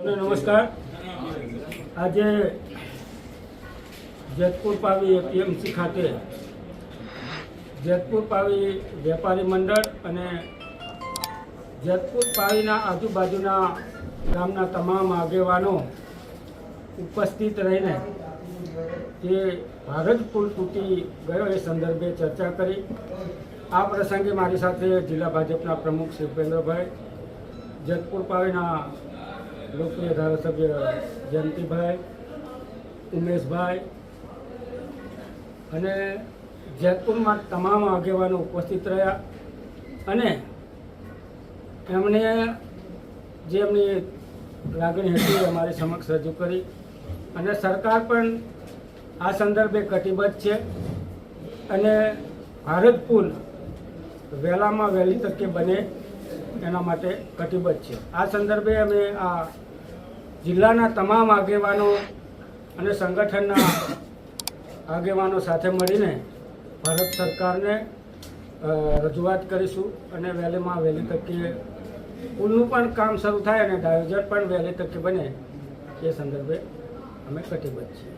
નમસ્કાર. આજે જેતપુર પાવી એપીએમસી ખાતે જેતપુર પાવી વેપારી મંડળ અને જેતપુર પાવીના આજુબાજુના ગામના તમામ આગેવાનો ઉપસ્થિત રહીને જે ભારત પુલ તૂટી ગયો એ સંદર્ભે ચર્ચા કરી. આ પ્રસંગે મારી સાથે જિલ્લા ભાજપના પ્રમુખ શિવેન્દ્રભાઈ જેતપુર પાવીના લોકપ્રિય ધારાસભ્ય જયંતિભાઈ, ઉમેશભાઈ અને જેતપુરમાં તમામ આગેવાનો ઉપસ્થિત રહ્યા અને એમણે જે એમની લાગણી હતી અમારી સમક્ષ રજૂ કરી. અને સરકાર પણ આ સંદર્ભે કટિબદ્ધ છે અને ભારત પુલ વહેલામાં વહેલી તકે બને એના માટે કટિબદ્ધ છે. આ સંદર્ભે અમે આ જિલ્લાના તમામ આગેવાનો અને સંગઠનના આગેવાનો સાથે મળીને ભારત સરકારને રજૂઆત કરીશું અને વહેલીમાં વહેલી તકે પુલનું પણ કામ શરૂ થાય અને ડાયવર્ઝન પણ વહેલી તકે બને એ સંદર્ભે અમે કટિબદ્ધ છીએ.